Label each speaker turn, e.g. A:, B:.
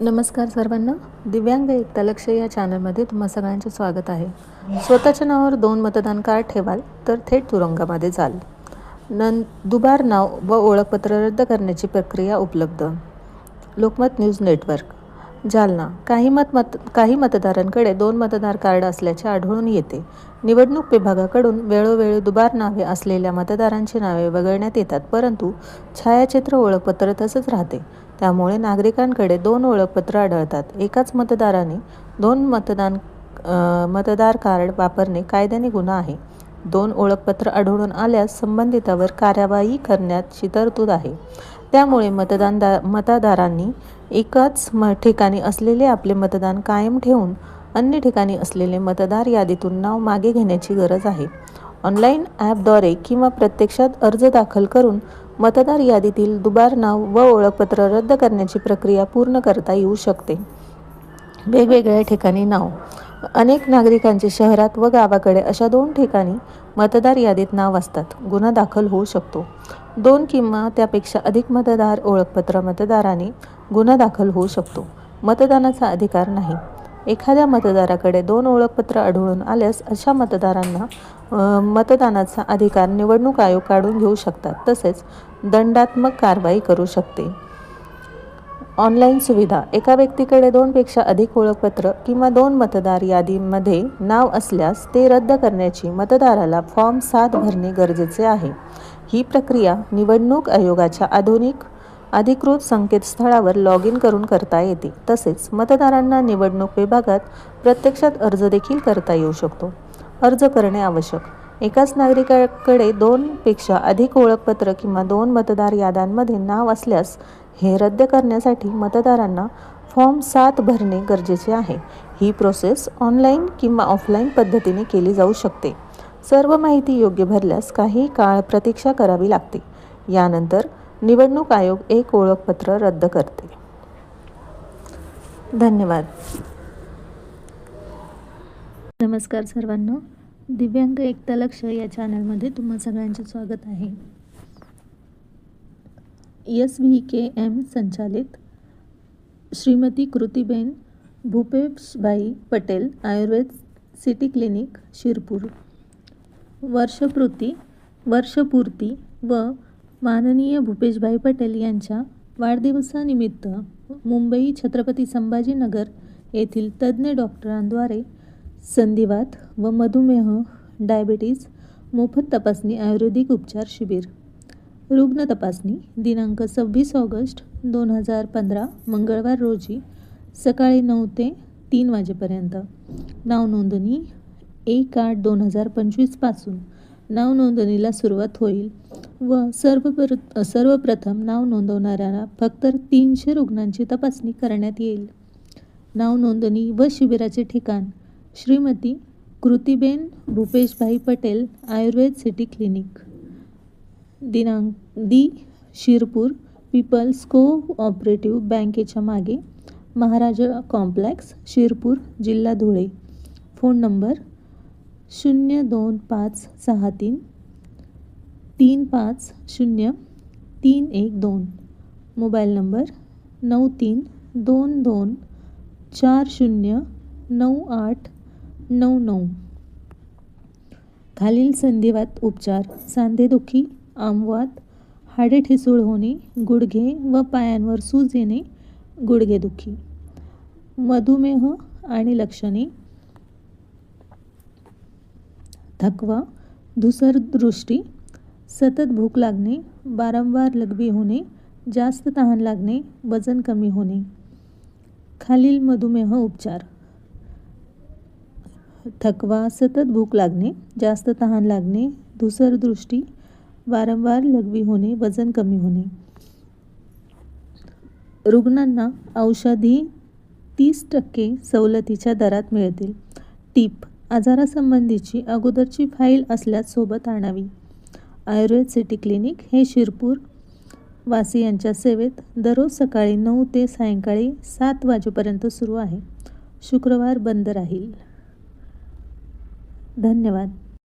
A: नमस्कार सर्वांना. दिव्यांग एकता लक्ष या चॅनलमध्ये तुम्हा सगळ्यांचे स्वागत आहे. स्वतःच्या नावावर दोन मतदान कार्ड ठेवाल तर थेट तुरुंगामध्ये जाल. नं दुबार नाव व ओळखपत्र रद्द करण्याची प्रक्रिया उपलब्ध. Lokmat news network. जालना. काही मत मत काही मतदारांकडे दोन मतदार कार्ड असल्याचे आढळून येते. निवडणूक विभागाकडून वेळोवेळी दुबार नावे असलेल्या मतदारांची नावे वगळण्यात येतात परंतु छायाचित्र ओळखपत्र तसंच राहते. त्यामुळे नागरिकांकडे दोन ओळखपत्र आढळतात. एकाच मतदाराने दोन मतदान मतदार कार्ड वापरणे कायद्याने गुन्हा आहे. दोन ओळखपत्र आढळून आल्यास संबंधितावर कार्यवाही करण्याची तरतूद आहे. त्यामुळे मतदानदा मतदारांनी एकाच म ठिकाणी असलेले आपले मतदान कायम ठेवून अन्य ठिकाणी असलेले मतदार यादीतून नाव मागे घेण्याची गरज आहे. ऑनलाईन ॲपद्वारे किंवा प्रत्यक्षात अर्ज दाखल करून मतदार यादीतील दुबार नाव व ओळखपत्र रद्द करण्याची प्रक्रिया पूर्ण करता येऊ शकते. वेगवेगळ्या ठिकाणी नाव. अनेक नागरिकांचे शहरात व गावाकडे अशा दोन ठिकाणी मतदार यादीत नाव असतात. गुन्हा दाखल होऊ शकतो. दोन किंवा त्यापेक्षा अधिक मतदार ओळखपत्र मतदाराने गुन्हा दाखल होऊ शकतो. मतदानाचा अधिकार नाही. एखाद्या मतदाराकडे दोन ओळखपत्र आढळून आल्यास अशा मतदारांना मतदानाचा अधिकार निवडणूक आयोग काढून घेऊ शकतात. तसेच दंडात्मक कारवाई करू शकते. ऑनलाईन सुविधा. एका व्यक्तीकडे दोनपेक्षा अधिक ओळखपत्र किंवा दोन मतदार यादीमध्ये नाव असल्यास ते रद्द करण्याची मतदाराला फॉर्म सात भरणे गरजेचे आहे. ही प्रक्रिया निवडणूक आयोगाच्या आधुनिक अधिकृत संकेतस्थळावर लॉग इन करून करता येते. तसेच मतदारांना निवडणूक विभागात प्रत्यक्षात अर्ज देखील करता येऊ शकतो. अर्ज करणे आवश्यक. एकाच नागरिकाकडे दोनपेक्षा अधिक ओळखपत्र किंवा दोन मतदार याद्यांमध्ये नाव असल्यास हे रद्द करण्यासाठी मतदारांना फॉर्म सात भरणे गरजेचे आहे. ही प्रोसेस ऑनलाईन किंवा ऑफलाईन पद्धतीने केली जाऊ शकते. सर्व माहिती योग्य भरल्यास काही काळ प्रतीक्षा करावी लागते. यानंतर निवडणूक आयोग एक ओळखपत्र रद्द करते. धन्यवाद. नमस्कार सर्वांना. दिव्यांग एकता लक्ष या चॅनलमध्ये तुम्हा सगळ्यांचे स्वागत आहे. एस व्ही के एम संचालित श्रीमती कृतीबेन भूपेशबाई पटेल आयुर्वेद सिटी क्लिनिक शिरपूर. वर्षपूर्ती वर्षपूर्ती व माननीय भूपेशभाई पटेल यांच्या वाढदिवसानिमित्त मुंबई छत्रपती संभाजीनगर येथील तज्ज्ञ डॉक्टरांद्वारे संधिवात व मधुमेह डायबिटीज मोफत तपासणी आयुर्वेदिक उपचार शिबिर. रुग्ण तपासणी दिनांक सव्वीस ऑगस्ट दोन हजार पंधरा मंगळवार रोजी सकाळी नऊ ते तीन वाजेपर्यंत. नाव नोंदणी एक आठ दोन हजार पंचवीसपासून नाव नोंदणीला सुरुवात होईल व सर्वप्र सर्वप्रथम नाव नोंदवणाऱ्यांना फक्त तीनशे रुग्णांची तपासणी करण्यात येईल. नाव नोंदणी व शिबिराचे ठिकाण श्रीमती कृतीबेन भूपेशभाई पटेल आयुर्वेद सिटी क्लिनिक. दिनांक दी शिरपूर पीपल्स को ऑपरेटिव्ह बँकेच्या मागे महाराजा कॉम्प्लेक्स शिरपूर जिल्हा धुळे. फोन नंबर शून्य दोन पाच सहा तीन तीन पाच शून्य तीन एक दोन. मोबाईल नंबर नऊ तीन दोन दोन चार शून्य नऊ आठ नऊ नऊ. खालील संधिवात उपचार सांधेदुखी आमवात हाडे ठिसूळ होणे गुडघे व पायांवर सूज येणे गुडघेदुखी. मधुमेह आणि लक्षणे. थकवा धुसर दृष्टी सतत भूक लागणे वारंवार लघवी होणे जास्त तहान लागणे वजन कमी होणे. खालील मधुमेह उपचार. थकवा सतत भूक लागणे जास्त तहान लागणे धुसर दृष्टी वारंवार लघवी होणे वजन कमी होणे. रुग्णांना औषधी तीस टक्के सवलतीच्या दरात मिळतील. टीप आजारासंबंधीची अगोदरची फाईल असल्यास सोबत आणावी. आयुर्वेद सिटी क्लिनिक हे शिरपूर वासियांच्या सेवेत दररोज सकाळी नऊ ते सायंकाळी सात वाजेपर्यंत सुरू आहे. शुक्रवार बंद राहील. धन्यवाद.